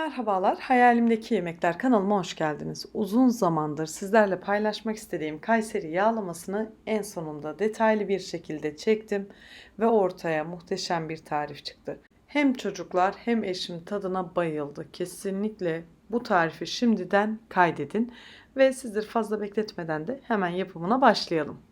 Merhabalar, Hayalimdeki Yemekler kanalıma hoş geldiniz. Uzun zamandır sizlerle paylaşmak istediğim Kayseri yağlamasını en sonunda detaylı bir şekilde çektim ve ortaya muhteşem bir tarif çıktı. Hem çocuklar hem eşim tadına bayıldı. Kesinlikle bu tarifi şimdiden kaydedin ve sizleri fazla bekletmeden de hemen yapımına başlayalım.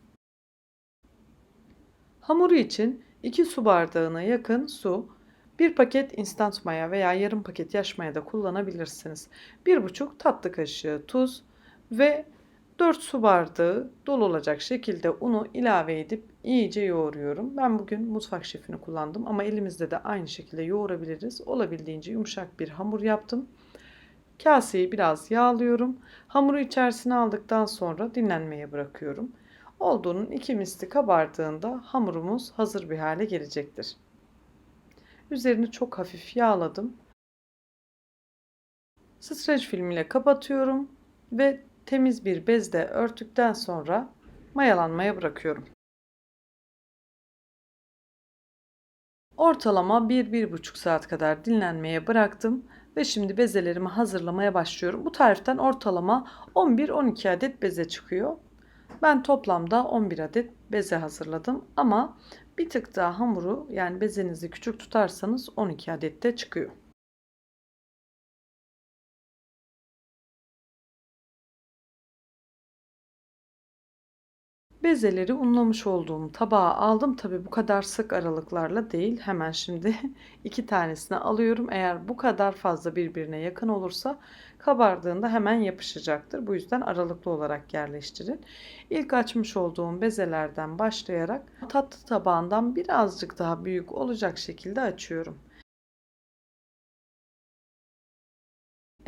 Hamuru için 2 su bardağına yakın su, 1 paket instant maya veya yarım paket yaş maya da kullanabilirsiniz. 1,5 tatlı kaşığı tuz ve 4 su bardağı dolu olacak şekilde unu ilave edip iyice yoğuruyorum. Ben bugün mutfak şefini kullandım ama elimizde de aynı şekilde yoğurabiliriz. Olabildiğince yumuşak bir hamur yaptım. Kaseyi biraz yağlıyorum. Hamuru içerisine aldıktan sonra dinlenmeye bırakıyorum. Olduğunun iki misli kabardığında hamurumuz hazır bir hale gelecektir. Üzerini çok hafif yağladım. Streç film ile kapatıyorum ve temiz bir bezle örtükten sonra mayalanmaya bırakıyorum. Ortalama 1-1,5 saat kadar dinlenmeye bıraktım ve şimdi bezelerimi hazırlamaya başlıyorum. Bu tariften ortalama 11-12 adet beze çıkıyor. Ben toplamda 11 adet beze hazırladım ama bir tık daha hamuru yani bezenizi küçük tutarsanız 12 adette çıkıyor. Bezeleri unlamış olduğum tabağa aldım. Tabi bu kadar sık aralıklarla değil. Hemen şimdi iki tanesini alıyorum. Eğer bu kadar fazla birbirine yakın olursa kabardığında hemen yapışacaktır. Bu yüzden aralıklı olarak yerleştirin. İlk açmış olduğum bezelerden başlayarak tatlı tabağından birazcık daha büyük olacak şekilde açıyorum.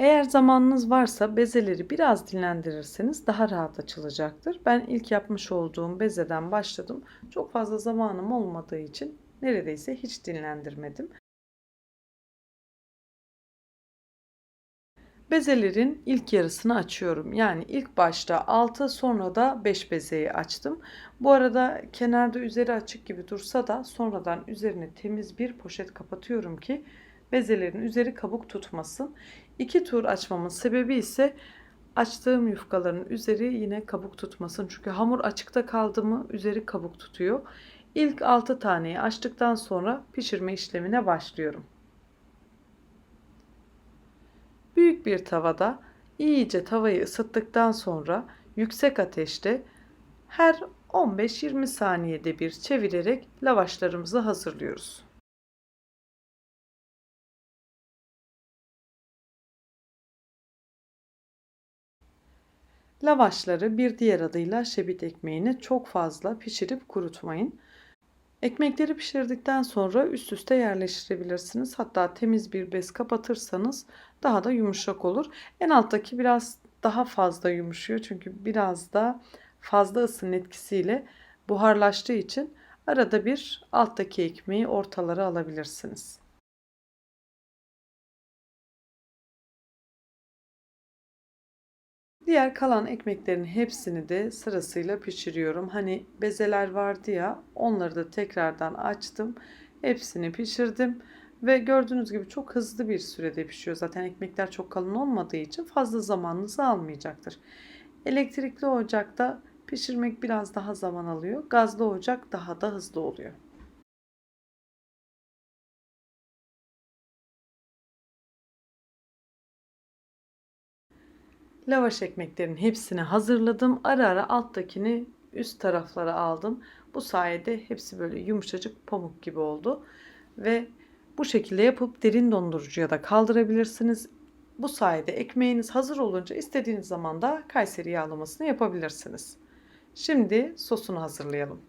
Eğer zamanınız varsa bezeleri biraz dinlendirirseniz daha rahat açılacaktır. Ben ilk yapmış olduğum bezeden başladım. Çok fazla zamanım olmadığı için neredeyse hiç dinlendirmedim. Bezelerin ilk yarısını açıyorum. Yani ilk başta 6 sonra da 5 bezeyi açtım. Bu arada kenarda üzeri açık gibi dursa da sonradan üzerine temiz bir poşet kapatıyorum ki bezelerin üzeri kabuk tutmasın. İki tur açmamın sebebi ise açtığım yufkaların üzeri yine kabuk tutmasın. Çünkü hamur açıkta kaldı mı üzeri kabuk tutuyor. İlk 6 taneyi açtıktan sonra pişirme işlemine başlıyorum. Büyük bir tavada iyice tavayı ısıttıktan sonra yüksek ateşte her 15-20 saniyede bir çevirerek lavaşlarımızı hazırlıyoruz. Lavaşları bir diğer adıyla şebit ekmeğini çok fazla pişirip kurutmayın. Ekmekleri pişirdikten sonra üst üste yerleştirebilirsiniz. Hatta temiz bir bez kapatırsanız daha da yumuşak olur. En alttaki biraz daha fazla yumuşuyor. Çünkü biraz da fazla ısının etkisiyle buharlaştığı için arada bir alttaki ekmeği ortalara alabilirsiniz. Diğer kalan ekmeklerin hepsini de sırasıyla pişiriyorum. Hani bezeler vardı ya onları da tekrardan açtım. Hepsini pişirdim. Ve gördüğünüz gibi çok hızlı bir sürede pişiyor. Zaten ekmekler çok kalın olmadığı için fazla zamanınızı almayacaktır. Elektrikli ocakta pişirmek biraz daha zaman alıyor. Gazlı ocak daha da hızlı oluyor. Lavaş ekmeklerin hepsini hazırladım. Ara ara alttakini üst taraflara aldım. Bu sayede hepsi böyle yumuşacık pamuk gibi oldu. Ve bu şekilde yapıp derin dondurucuya da kaldırabilirsiniz. Bu sayede ekmeğiniz hazır olunca istediğiniz zaman da Kayseri yağlamasını yapabilirsiniz. Şimdi sosunu hazırlayalım.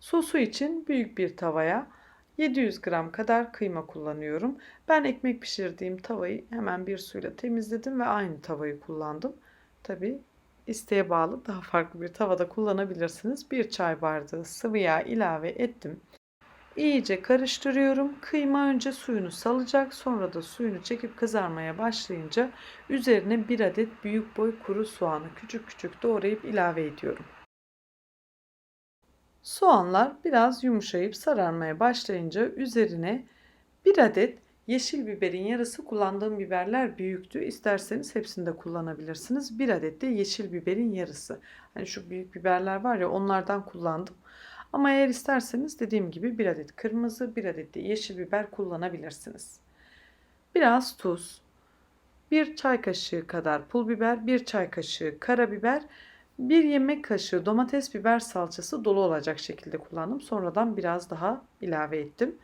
Sosu için büyük bir tavaya 700 gram kadar kıyma kullanıyorum. Ben ekmek pişirdiğim tavayı hemen bir suyla temizledim ve aynı tavayı kullandım. Tabi isteğe bağlı daha farklı bir tavada kullanabilirsiniz. Bir çay bardağı sıvı yağ ilave ettim. İyice karıştırıyorum. Kıyma önce suyunu salacak, sonra da suyunu çekip kızarmaya başlayınca üzerine bir adet büyük boy kuru soğanı küçük küçük doğrayıp ilave ediyorum. Soğanlar biraz yumuşayıp sararmaya başlayınca üzerine bir adet yeşil biberin yarısı kullandığım biberler büyüktü. İsterseniz hepsini de kullanabilirsiniz. Bir adet de yeşil biberin yarısı. Hani şu büyük biberler var ya onlardan kullandım. Ama eğer isterseniz dediğim gibi bir adet kırmızı, bir adet de yeşil biber kullanabilirsiniz. Biraz tuz, bir çay kaşığı kadar pul biber, bir çay kaşığı karabiber, bir yemek kaşığı domates biber salçası dolu olacak şekilde kullandım. Sonradan biraz daha ilave ettim.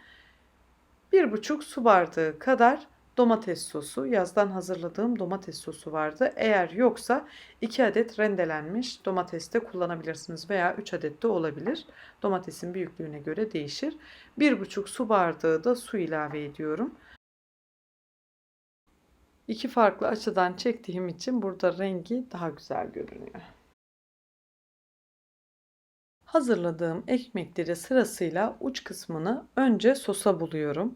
Bir buçuk su bardağı kadar domates sosu, yazdan hazırladığım domates sosu vardı. Eğer yoksa 2 adet rendelenmiş domates de kullanabilirsiniz veya 3 adet de olabilir. Domatesin büyüklüğüne göre değişir. 1,5 su bardağı da su ilave ediyorum. İki farklı açıdan çektiğim için burada rengi daha güzel görünüyor. Hazırladığım ekmekleri sırasıyla uç kısmını önce sosa buluyorum.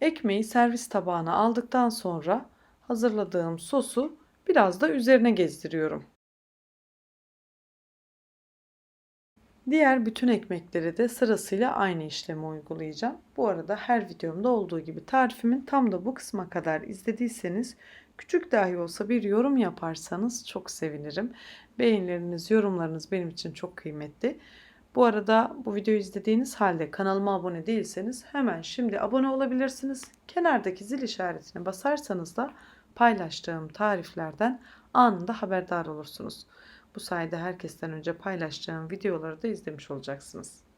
Ekmeği servis tabağına aldıktan sonra hazırladığım sosu biraz da üzerine gezdiriyorum. Diğer bütün ekmekleri de sırasıyla aynı işlemi uygulayacağım. Bu arada her videomda olduğu gibi tarifimin tam da bu kısma kadar izlediyseniz küçük dahi olsa bir yorum yaparsanız çok sevinirim. Beğenileriniz, yorumlarınız benim için çok kıymetli. Bu arada bu videoyu izlediğiniz halde kanalıma abone değilseniz hemen şimdi abone olabilirsiniz. Kenardaki zil işaretine basarsanız da paylaştığım tariflerden anında haberdar olursunuz. Bu sayede herkesten önce paylaşacağım videoları da izlemiş olacaksınız.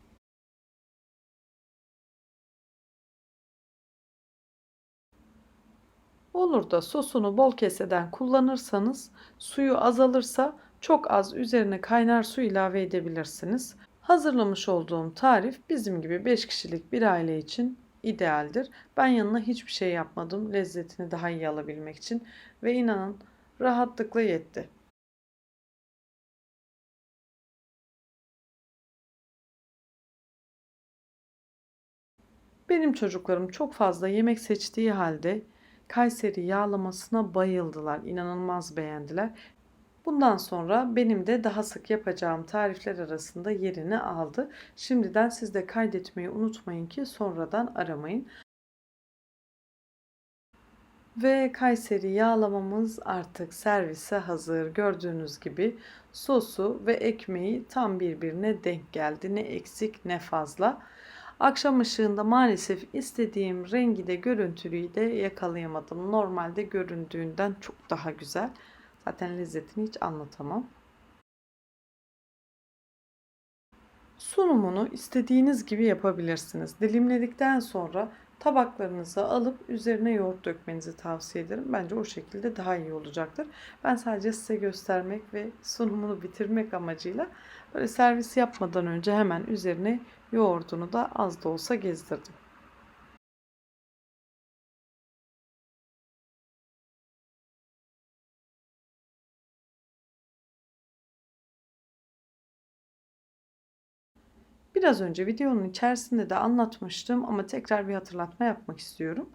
Olur da sosunu bol keseden kullanırsanız suyu azalırsa çok az üzerine kaynar su ilave edebilirsiniz. Hazırlamış olduğum tarif bizim gibi 5 kişilik bir aile için idealdir. Ben yanına hiçbir şey yapmadım lezzetini daha iyi alabilmek için ve inanın rahatlıkla yetti. Benim çocuklarım çok fazla yemek seçtiği halde Kayseri yağlamasına bayıldılar. İnanılmaz beğendiler. Bundan sonra benim de daha sık yapacağım tarifler arasında yerini aldı. Şimdiden siz de kaydetmeyi unutmayın ki sonradan aramayın. Ve Kayseri yağlamamız artık servise hazır. Gördüğünüz gibi sosu ve ekmeği tam birbirine denk geldi. Ne eksik ne fazla. Akşam ışığında maalesef istediğim rengi de görüntülüyü de yakalayamadım. Normalde göründüğünden çok daha güzel. Zaten lezzetini hiç anlatamam. Sunumunu istediğiniz gibi yapabilirsiniz. Dilimledikten sonra tabaklarınıza alıp üzerine yoğurt dökmenizi tavsiye ederim. Bence o şekilde daha iyi olacaktır. Ben sadece size göstermek ve sunumunu bitirmek amacıyla böyle servis yapmadan önce hemen üzerine yoğurdunu da az da olsa gezdirdim. Biraz önce videonun içerisinde de anlatmıştım ama tekrar bir hatırlatma yapmak istiyorum.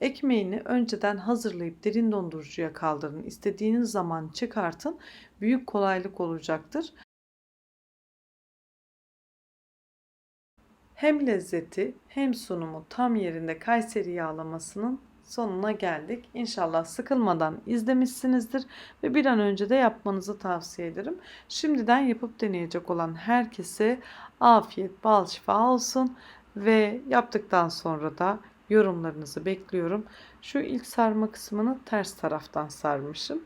Ekmeğini önceden hazırlayıp derin dondurucuya kaldırın. İstediğiniz zaman çıkartın. Büyük kolaylık olacaktır. Hem lezzeti hem sunumu tam yerinde Kayseri yağlamasının sonuna geldik. İnşallah sıkılmadan izlemişsinizdir ve bir an önce de yapmanızı tavsiye ederim. Şimdiden yapıp deneyecek olan herkese afiyet, bal şifa olsun ve yaptıktan sonra da yorumlarınızı bekliyorum. Şu ilk sarma kısmını ters taraftan sarmışım.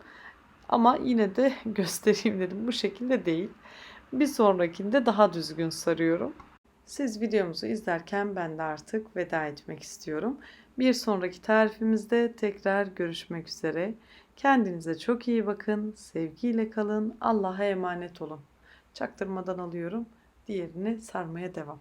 Ama yine de göstereyim dedim. Bu şekilde değil. Bir sonrakinde daha düzgün sarıyorum. Siz videomuzu izlerken ben de artık veda etmek istiyorum. Bir sonraki tarifimizde tekrar görüşmek üzere. Kendinize çok iyi bakın. Sevgiyle kalın. Allah'a emanet olun. Çaktırmadan alıyorum. Diğerini sarmaya devam.